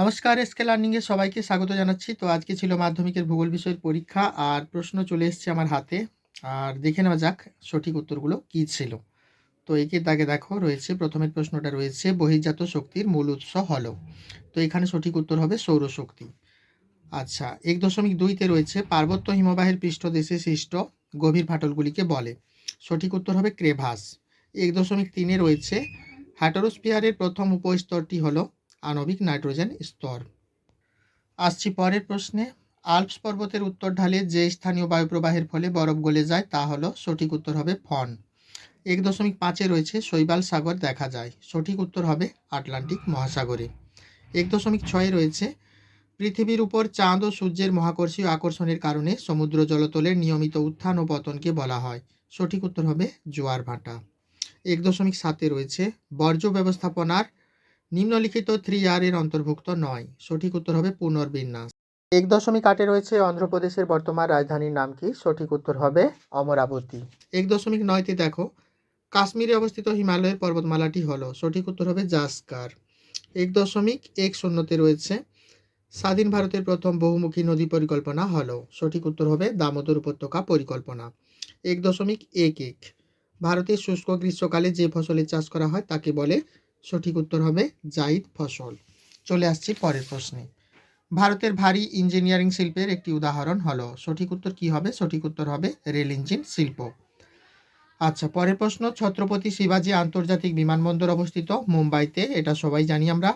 নমস্কার এসকে লার্নিংয়ে সবাইকে স্বাগত জানাচ্ছি। তো আজকে ছিল মাধ্যমিকের ভূগোল বিষয়ের পরীক্ষা আর প্রশ্ন চলে এসছে আমার হাতে। আর দেখে নেওয়া যাক সঠিক উত্তরগুলো কী ছিল। তো একে দাগে দেখো, রয়েছে প্রথমের প্রশ্নটা রয়েছে, বহির্জাত শক্তির মূল উৎস হল। তো এখানে সঠিক উত্তর হবে সৌরশক্তি। আচ্ছা এক দশমিক দুইতে রয়েছে, পার্বত্য হিমবাহের পৃষ্ঠদেশে সৃষ্ট গভীর ফাটলগুলিকে বলে। সঠিক উত্তর হবে ক্রেভাস। এক দশমিক তিনে রয়েছে হ্যাটারোস্পিয়ারের প্রথম উপস্তরটি হলো আণবিক নাইট্রোজেন স্তর। আসছি পরের প্রশ্নে। আল্পস পর্বতের উত্তর ঢালে যে স্থানীয় বায়ুপ্রবাহের ফলে বরফ গলে যায় তা হলো সঠিক উত্তর হবে ফন। এক দশমিক পাঁচে রয়েছে শৈবাল সাগর দেখা যায়। সঠিক উত্তর হবে আটলান্টিক মহাসাগরে। এক দশমিক ছয়ে রয়েছে। পৃথিবীর উপর চাঁদ ও সূর্যের মহাকর্ষীয় আকর্ষণের কারণে সমুদ্র জলতলের নিয়মিত উত্থান ও পতনকে বলা হয়। সঠিক উত্তর হবে জোয়ার ভাটা। এক দশমিক সাতে রয়েছে। বর্জ্য ব্যবস্থাপনার নিম্নলিখিত থ্রি আর এর অন্তর্ভুক্ত নয়। সঠিক উত্তর হবে পুনর্বিন্যাস। এক দশমিক আটে রয়েছে অন্ধ্রপ্রদেশের বর্তমান রাজধানীর নাম কি? সঠিক উত্তর হবে অমরাবতী। এক দশমিক নয়তে দেখো। কাশ্মীরে অবস্থিত হিমালয়ের পর্বতমালাটি হলো। সঠিক উত্তর হবে জাস্কার। এক দশমিক এক শূন্যতে রয়েছে। স্বাধীন ভারতের প্রথম বহুমুখী নদী পরিকল্পনা হলো। সঠিক উত্তর হবে দামোদর উপত্যকা পরিকল্পনা। এক দশমিক এক এক। ভারতের শুষ্ক গ্রীষ্মকালে যে ফসলের চাষ করা হয় তাকে বলে সঠিক উত্তর হবে জাইদ ফসল। চলে আসছি পরের প্রশ্নে। ভারতের ভারী ইঞ্জিনিয়ারিং শিল্পের একটি উদাহরণ হলো, সঠিক উত্তর কি হবে? সঠিক উত্তর হবে রেল ইঞ্জিন শিল্প। আচ্ছা পরের প্রশ্ন, ছত্রপতি শিবাজী আন্তর্জাতিক বিমানবন্দর অবস্থিত মুম্বাইতে, এটা সবাই জানি আমরা।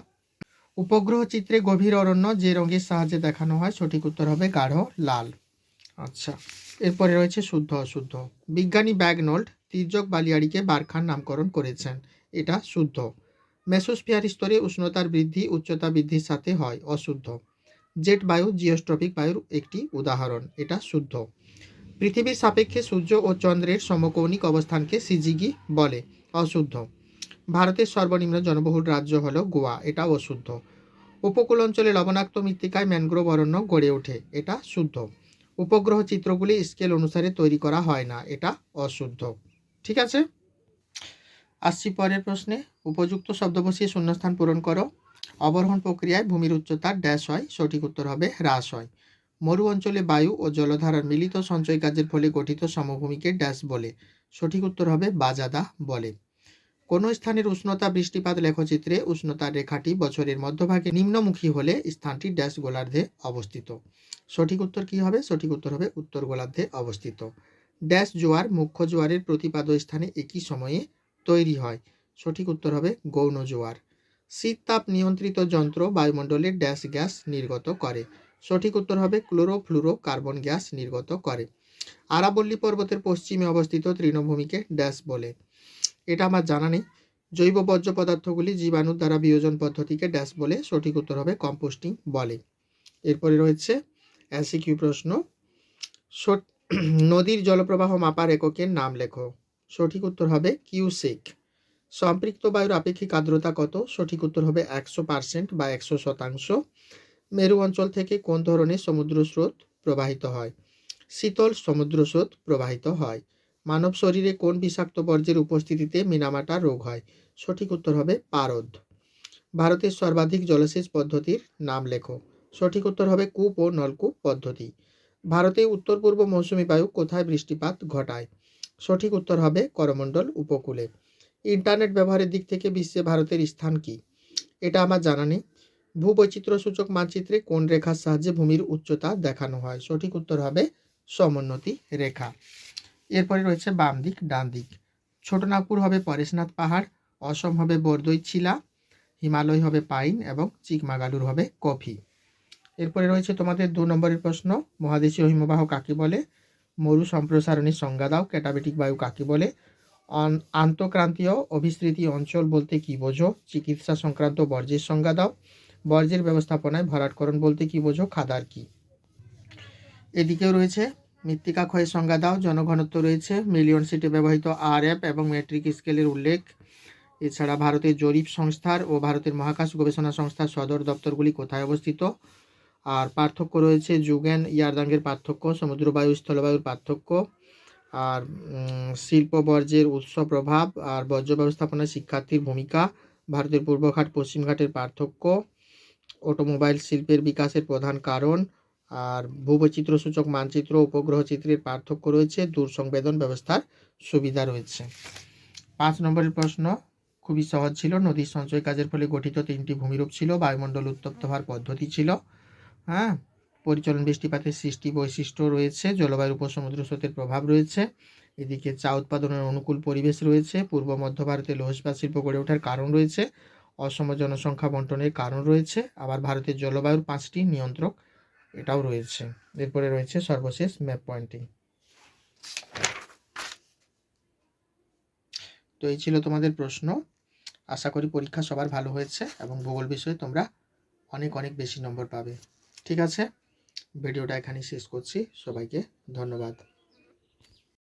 উপগ্রহ চিত্রে গভীর অরণ্য যে রঙের সাহায্যে দেখানো হয়, সঠিক উত্তর হবে গাঢ় লাল। আচ্ছা এরপরে রয়েছে শুদ্ধ অশুদ্ধ। বিজ্ঞানী ব্যাগনোল্ড তির্যক বালিয়াড়িকে বারখান নামকরণ করেছেন, এটা শুদ্ধ। মেসোস্ফিয়ার স্তরে উষ্ণতার বৃদ্ধি, উচ্চতা বৃদ্ধির সাথে হয়, অশুদ্ধ। জেট বায়ু জিওস্ট্রপিক বায়ুর একটি উদাহরণ, এটা শুদ্ধ। পৃথিবীর সাপেক্ষে সূর্য ও চন্দ্রের সমকৌণিক অবস্থানকে সিজিগি বলে, অশুদ্ধ। ভারতের সর্বনিম্ন জনবহুল রাজ্য হলো গোয়া, এটা অশুদ্ধ। উপকূল অঞ্চলে লবণাক্ত মৃত্তিকায় ম্যানগ্রোভ অরণ্য গড়ে ওঠে, এটা শুদ্ধ। উপগ্রহ চিত্রগুলি স্কেল অনুসারে তৈরি করা হয় না, এটা অশুদ্ধ। ঠিক আছে? আসছি পরের প্রশ্নে। উপযুক্ত শব্দ বসিয়ে শূন্যস্থান পূরণ করো। অবরোহণ প্রক্রিয়ায় ভূমির উচ্চতা ড্যাশ হয়, সঠিক উত্তর হবে হ্রাস হয়। মরু অঞ্চলে বায়ু ও জলধারার মিলিত সঞ্চয় কাজের ফলে গঠিত সমভূমিকে ড্যাশ বলে। সঠিক উত্তর হবে বাজাদা বলে। কোনো স্থানের উষ্ণতা বৃষ্টিপাত লেখচিত্রে উষ্ণতার রেখাটি বছরের মধ্যভাগে নিম্নমুখী হলে স্থানটি ড্যাশ গোলার্ধে অবস্থিত। সঠিক উত্তর কি হবে? সঠিক উত্তর হবে উত্তর গোলার্ধে অবস্থিত। ড্যাশ জোয়ার মুখ্য জোয়ারের প্রতিপাদ স্থানে একই সময়ে তৈরি হয়। সঠিক উত্তর হবে গৌণ জোয়ার। শীত তাপ নিয়ন্ত্রিত যন্ত্র বায়ুমণ্ডলে ড্যাশ গ্যাস নির্গত করে। সঠিক উত্তর হবে ক্লোরোফ্লুরো কার্বন গ্যাস নির্গত করে। আরাবল্লী পর্বতের পশ্চিমে অবস্থিত তৃণভূমিকে ড্যাশ বলে। এটা আমার জানা নেই। জৈব বর্জ্য পদার্থগুলি জীবাণুর দ্বারা বিয়োজন পদ্ধতিকে ড্যাশ বলে সঠিক উত্তর হবে কম্পোস্টিং বলে। এরপরে রয়েছে অ্যাসিকিউ প্রশ্ন। নদীর জলপ্রবাহ মাপার এককের নাম লেখো। সঠিক উত্তর হবে কিউসেক। সম্পৃক্ত বায়ুর আপেক্ষিক আর্দ্রতা কত? সঠিক উত্তর হবে একশো পার্সেন্ট বা একশো শতাংশ। মেরু অঞ্চল থেকে কোন ধরনের সমুদ্র স্রোত প্রবাহিত হয়? শীতল সমুদ্র স্রোত প্রবাহিত হয়। মানব শরীরে কোন বিষাক্ত বর্জ্যের উপস্থিতিতে মিনামাটা রোগ হয়? সঠিক উত্তর হবে পারদ। ভারতের সর্বাধিক জলসেচ পদ্ধতির নাম লেখো। সঠিক উত্তর হবে কূপ ও নলকূপ পদ্ধতি। ভারতে উত্তর পূর্ব মৌসুমী বায়ু কোথায় বৃষ্টিপাত ঘটায়? সঠিক উত্তর হবে করমণ্ডল উপকূলে। ইন্টারনেট ব্যবহারের দিক থেকে বিশ্বে ভারতের স্থান কি? এটা আমার জানা নেই। ভূবৈচিত্র্য সূচক মানচিত্রে কোন রেখার সাহায্যে ভূমির উচ্চতা দেখানো হয়? সঠিক উত্তর হবে সমোন্নতি রেখা। এরপরে রয়েছে বাম দিক, ডান দিক। ছোটনাগপুর হবে পরেশনাথ পাহাড়, অসম হবে বরদই ছিলা হিমালয় হবে পাইন এবং চিকমাগালুর হবে কফি। এরপরে রয়েছে তোমাদের দু নম্বরের প্রশ্ন, মহাদেশীয় হিমবাহ কাকে বলে? মরু সম্প্রসারণের সংজ্ঞা দাও ক্যাটাবেটিক বায়ু কাকে বলে? আন্তঃক্রান্তীয় অভিস্মৃতি অঞ্চল বলতে কি বোঝো? চিকিৎসা সংক্রান্ত বর্জ্যের সংজ্ঞা দাও বর্জ্যের ব্যবস্থাপনায় ভরাটকরণ বলতে কি বোঝো? খাদার কি? এদিকেও রয়েছে মৃত্তিকা ক্ষয়ের সংজ্ঞা দাও জনঘনত্ব রয়েছে, মিলিয়ন সিটে ব্যবহৃত আর এফ এবং মেট্রিক স্কেলের উল্লেখ। এছাড়া ভারতের জরিপ সংস্থার ও ভারতের মহাকাশ গবেষণা সংস্থার সদর দপ্তরগুলি কোথায় অবস্থিত? আর পার্থক্য রয়েছে যুগেন ইয়ারদাঙ্গের পার্থক্য সমুদ্রবায়ু স্থলবায়ুর পার্থক্য, আর শিল্প বর্জ্যের উৎস প্রভাব, আর বর্জ্য ব্যবস্থাপনায় শিক্ষার্থীর ভূমিকা, ভারতের পূর্বঘাট পশ্চিমঘাটের পার্থক্য, অটোমোবাইল শিল্পের বিকাশের প্রধান কারণ, আর ভূবৈচিত্র্য সূচক মানচিত্র, উপগ্রহ চিত্রের পার্থক্য রয়েছে দূর সংবেদন ব্যবস্থার সুবিধা রয়েছে। পাঁচ নম্বরের প্রশ্ন, খুবই সহজ ছিল, নদীর সঞ্চয় কাজের ফলে গঠিত তিনটি ভূমিরূপ ছিল, বায়ুমণ্ডল উত্তপ্ত হওয়ার পদ্ধতি ছিল হ্যাঁ পরিচলন বৃষ্টিপাতের সৃষ্টি বৈশিষ্ট্য রয়েছে, জলবায়ুর উপর সমুদ্র স্রোতের প্রভাব রয়েছে, এদিকে চা উৎপাদনের অনুকূল পরিবেশ রয়েছে, পূর্ব মধ্য ভারতে লৌহ শিল্প গড়ে ওঠার কারণ রয়েছে, অসম জনসংখ্যা বন্টনের কারণ রয়েছে, আবার ভারতের জলবায়ুর পাঁচটি নিয়ন্ত্রক এটাও রয়েছে। এরপরে রয়েছে সর্বশেষ ম্যাপ পয়েন্টিং তো এই ছিল তোমাদের প্রশ্ন। আশা করি পরীক্ষা সবার ভালো হয়েছে এবং ভূগোল বিষয়ে তোমরা অনেক অনেক বেশি নম্বর পাবে। ঠিক আছে? ভিডিওটা এখানেই শেষ করছি। সবাইকে ধন্যবাদ।